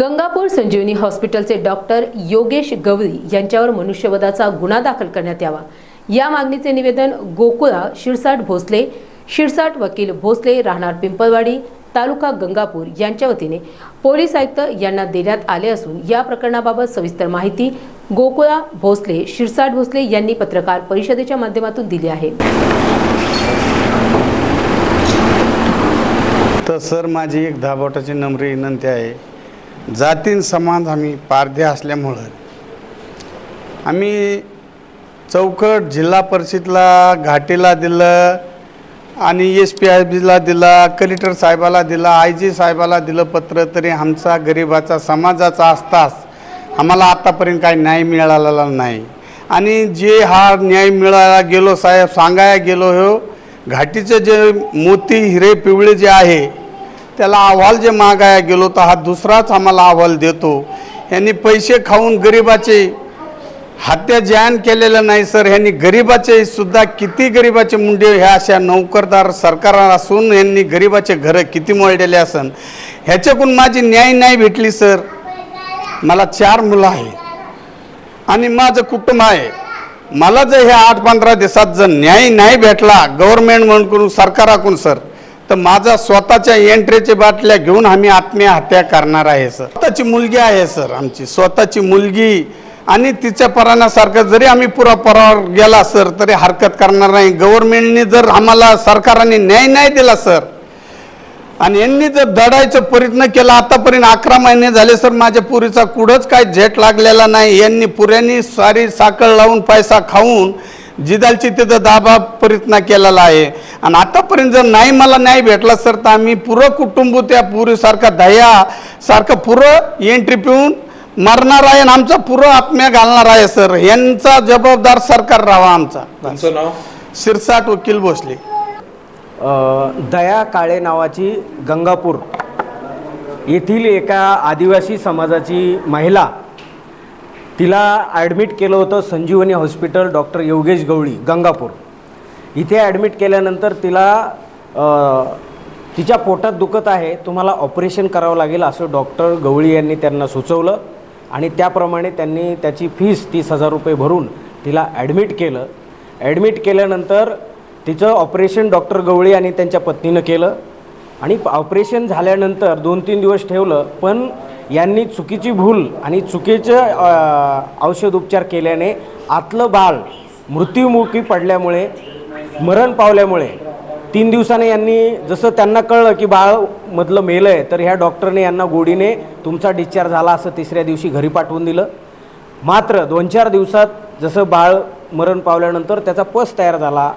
गंगापूर संजीवनी हॉस्पिटलचे डॉक्टर योगेश गवळी यांच्यावर मनुष्यवधाचा गुन्हा दाखल करण्यात यावा. या मागणीचे निवेदन गोकुळा शिरसाट भोसले शिरसाट वकील भोसले राहणार पिंपळवाडी तालुका गंगापूर यांच्या वतीने पोलीस आयुक्त यांना देण्यात आले असून या प्रकरणाबाबत सविस्तर माहिती गोकुळा भोसले शिरसाट भोसले यांनी पत्रकार परिषदेच्या माध्यमातून दिली आहे. तर सर माझी एक दहा बोटाची नम्र विनंती आहे. जातीन समाज आम्ही पारधे असल्यामुळं आम्ही चौकट जिल्हा परिषदला घाटीला दिलं आणि एस पी आय बीला दिला कलेक्टर साहेबाला दिला आय जी साहेबाला दिलं पत्र तरी आमचा गरिबाचा समाजाचा असताच आम्हाला आत्तापर्यंत काही न्याय मिळालेला नाही. आणि जे हा न्याय मिळायला गेलो साहेब सांगायला गेलो हो घाटीचे जे मोती हिरे पिवळे जे आहे त्याला अहवाल जे मागायला गेलो तर हा दुसराच आम्हाला अहवाल देतो. यांनी पैसे खाऊन गरिबाचे हत्या ज्यान केलेलं नाही सर ह्यांनी गरिबाचे सुद्धा किती गरिबाचे मुंडे ह्या अशा नोकरदार सरकार असून यांनी गरिबाचे घरं किती मोडलेले असन? ह्याच्याकडून माझी न्याय नाही भेटली सर. मला चार मुलं आहे आणि माझं कुटुंब आहे. मला जर ह्या आठ पंधरा दिवसात जर न्याय नाही भेटला गव्हर्मेंट म्हणून सरकाराकडून सर तर माझा स्वतःच्या एंट्रीच्या बाटल्या घेऊन आम्ही आत्महत्या करणार आहे सर. स्वतःची मुलगी आहे सर आमची. स्वतःची मुलगी आणि तिच्या परानासारखं जरी आम्ही पुरा परावर गेला सर तरी हरकत करणार नाही. गव्हर्नमेंटने जर आम्हाला सरकारने न्याय नाही दिला सर आणि यांनी जर दडायचा प्रयत्न केला आतापर्यंत अकरा महिने झाले सर माझ्या पुरीचा कुठंच काय झेट लागलेला नाही. यांनी पुऱ्यांनी सारी साखळ लावून पैसा खाऊन जिदालची तिथं दाबा प्रयत्न केलेला आहे. आणि आतापर्यंत जर नाही मला न्याय भेटला सर तर आम्ही पुरं कुटुंब त्या पुरीसारखा दया सारखं पुरं एंट्री पिऊन मरणार आहे आणि आमचा पुरं आत्म्या घालणार आहे सर. यांचा जबाबदार सरकार राहावा आमचा. शिरसाट वकील भोसले. दया काळे नावाची गंगापूर येथील एका आदिवासी समाजाची महिला तिला ॲडमिट केलं होतं संजीवनी हॉस्पिटल डॉक्टर योगेश गवळी गंगापूर. इथे ॲडमिट केल्यानंतर तिला तिच्या पोटात दुखत आहे तुम्हाला ऑपरेशन करावं लागेल असं डॉक्टर गवळी यांनी त्यांना सुचवलं. आणि त्याप्रमाणे त्यांनी त्याची फीस तीस हजार रुपये भरून तिला ॲडमिट केलं. ॲडमिट केल्यानंतर तिचं ऑपरेशन डॉक्टर गवळी आणि त्यांच्या पत्नीनं केलं. आणि ऑपरेशन झाल्यानंतर दोन तीन दिवस ठेवलं पण यांनी चुकीची भूल आणि चुकीचं औषध उपचार केल्याने आतलं बाळ मृत्युमुखी पडल्यामुळे मरण पावल्यामुळे तीन दिवसाने यांनी जसं त्यांना कळलं की बाळ मधलं मेलं आहे तर ह्या डॉक्टरने यांना गोडीने तुमचा डिस्चार्ज झाला असं तिसऱ्या दिवशी घरी पाठवून दिलं. मात्र दोन चार दिवसात जसं बाळ मरण पावल्यानंतर त्याचा पस तयार झाला